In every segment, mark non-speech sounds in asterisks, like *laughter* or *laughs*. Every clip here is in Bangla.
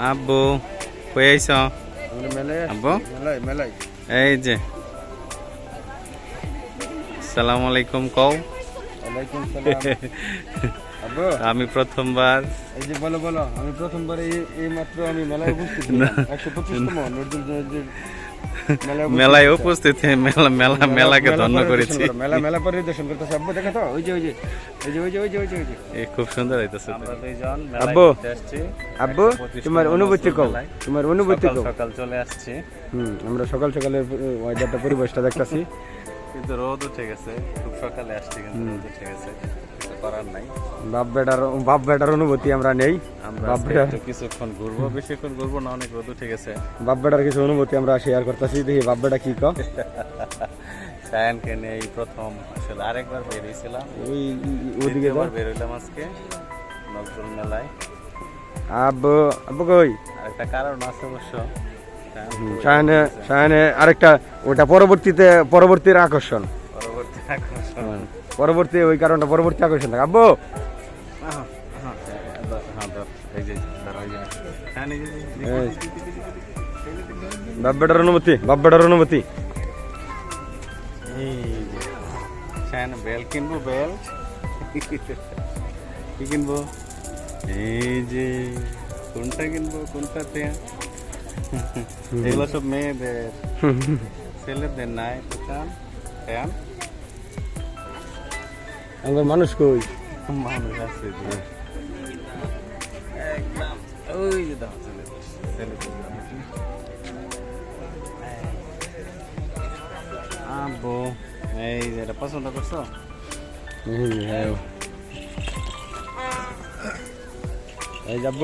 আব্বু মেলায় আসছি। আব্বু? এই যে। সালাম আলাইকুম কও। *laughs* আমি প্রথমবার। এই যে বলো বলো আমি প্রথমবার এই মাত্র আমি মেলায় উপস্থিত একশো পঁচিশতম নজরুল নজরুল মেলায় উপস্থিত মেলা মেলা মেলাকে ধন্য করেছি। মেলা মেলা পরিদর্শন করতেছে আব্বু দেখো তো ওই যে ওই যে ওই যে ওই যে ওই যে ওই যে এই খুব সুন্দর হইতেছে আমরা দুইজন আব্বু। আব্বু তোমার অনুভূতি কও তোমার অনুভূতি সকাল কও। সকাল চলে আসছে। হুম আমরা সকাল সকালের ওয়েদারটা পরিবেশটা দেখতাছি। কিন্তু রোদ উঠে গেছে খুব সকালে আসছে কিন্তু রোদ উঠে গেছে। করার নাই। বাপ বেটার বাপ বেটার অনুভূতি আমরা নেই বাপ বেটার কিছুক্ষণ ঘুরবো বেশিক্ষণ ঘুরবো না অনেক রোদ উঠে গেছে বাপ বেটার কিছু অনুভূতি আমরা শেয়ার করতেছি। দেখি বাপ বেটা কি কও সায়ানকে নিয়ে এই প্রথম আসলে আরেকবার বের হয়েছিলাম। ওই ওদিকে যাও বের হইলাম আজকে নজরুল মেলায়। আব্বু আব্বু কই? আরেকটা কারণ আছে অবশ্য। সায়ান খুবই সায়নে সায়নে আরেকটা ওটা পরবর্তীতে পরবর্তীর আকর্ষণ। পরবর্তী আকর্ষণ। পরবর্তী ওই কারণটা পরবর্তী আকর্ষণ থাকে। আব্বু! হ্যাঁ, হ্যাঁ, হ্যাঁ, ধর, এই যে, ধর, এই যে। হ্যাঁ, এই যে, এই যে, এই। বাপ বেটার অনুমতি বাপ বেটার অনুমতি। এই যে। শায়ন, বেল কিনবো বেল? কি কিনবো? এই যে কোনটা কিনবো কোনটাতে এগুলো সব মেয়েদের। ছেলেদের নাই বুঝছেন শায়ন? আমার মানুষ কই? মানুষ আছে। একদম। ওই যে দাও ছেলেদের ছেলেদের আব্বু এই যে এটা পছন্দ করছ? এই হ্যাঁ। যাব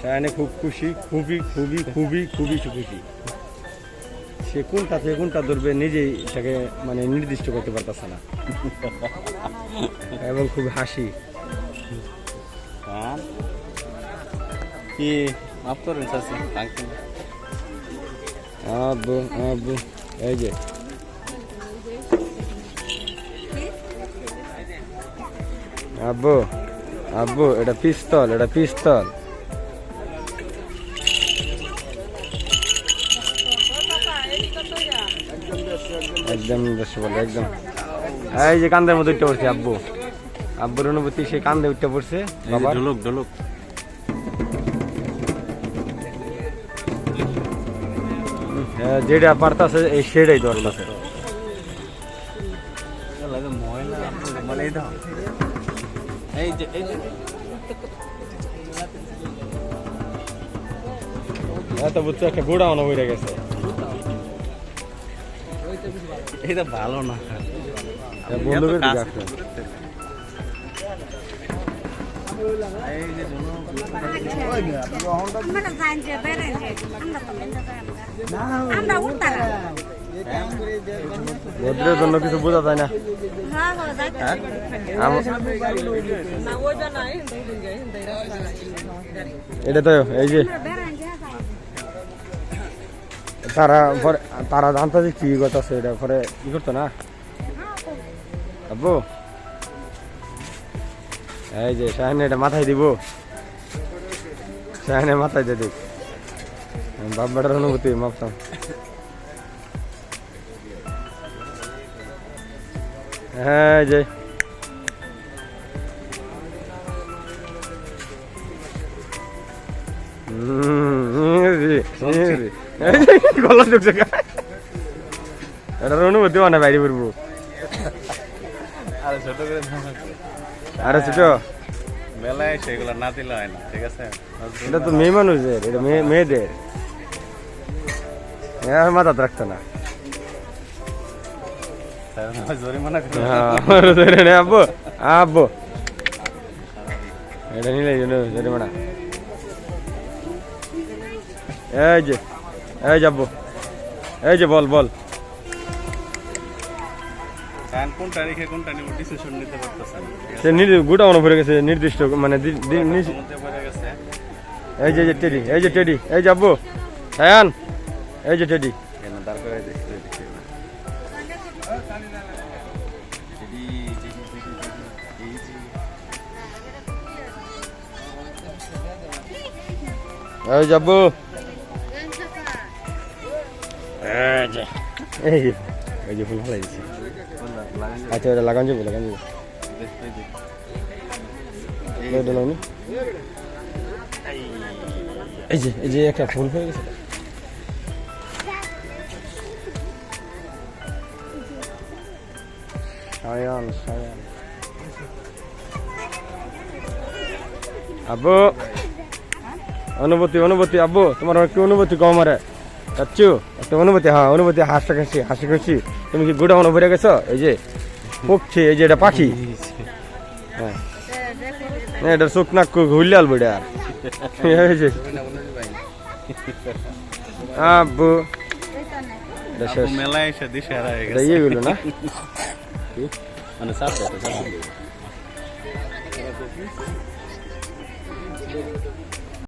সায়নে খুব খুশি খুবই খুবই খুবই খুবই খুশি সে কোনটা থেকে কোনটা ধরবে নিজেই সেটাকে মানে নির্দিষ্ট করতে পারতেছে না। এবং খুব হাসি। হ্যাঁ। কি মাফ করেন আব্বু আব্বু এই যে। আব্বু আব্বু এটা পিস্তল এটা পিস্তল। একদম বলে একদম। এই যে কান্দের মধ্যে উঠতে পড়ছে আব্বু। আব্বুর অনুভূতি সে কান্দে উঠতে পড়ছে। বাবা। ঢোলক ঢোলক। যেটা পারতাছে এই সেটাই ধরতাছে। এই যে এই যে। এত বুঝছ একটা গোড়া অন হয়ে গেছে। তো মেনে আমরা উঠতাম রোদ্রের জন্য কিছু বোঝা যায় না। এটা তো এই যে তারা পরে তারা জানতে যে কি কথা আছে এটা পরে কি করতো না আব্বু এই যে শাহিন এটা মাথায় দিব শাহিনে মাথায় দিয়ে দিক বাপ বেটার অনুভূতি মাপতাম হ্যাঁ যে গলা ঢুকছে এটার অনুভূতি মানে বাইরে পড়ব আর ছোট করে আরে ছোট মেলায় সেগুলো না দিলে হয় না ঠিক আছে এটা তো মেয়ে মানুষদের এটা মেয়ে মেয়েদের হ্যাঁ মাথা রাখতো না হ্যাঁ, আব্বু আব্বু এটা জরিমানা এই যে এই যে আব্বু। এই যে বল বল। এখন কোনটা রেখে কোনটা নিব ডিসিশন নিতে পারতেছেন? ঠিক আছে সে নির- গোটা মনে পড়ে গেছে নির্দিষ্ট মানে এই যে যে টেডি এই যে টেডি এই যে হ্যাঁ এই যে টেডি কেন এই যাব এই যে এই যে ফুল ফলাই দিছি আচ্ছা ওটা লাগান যাব লাগান যাব এই যে এই যে একটা ফুল হয়ে গেছে সায়ান সায়ান আব্বু অনুভূতি অনুভূতি আব্বু তোমার একটু অনুভূতি কম আরে চাচ্ছু? একটা অনুভূতি হ্যাঁ অনুভূতি হাসি খুশি হাসি খুশি। তুমি কি গুড়া মনে ভরে গেছো? এই যে পক্ষী এই যে এটা পাখি। হ্যাঁ। এটা চোখ নাক ঘুরলে আলবো এটা এই যে। আব্বু। মেলায় এসে দিশে হারা গেছে ইয়ে গুলো না? মানে সাপ সাপ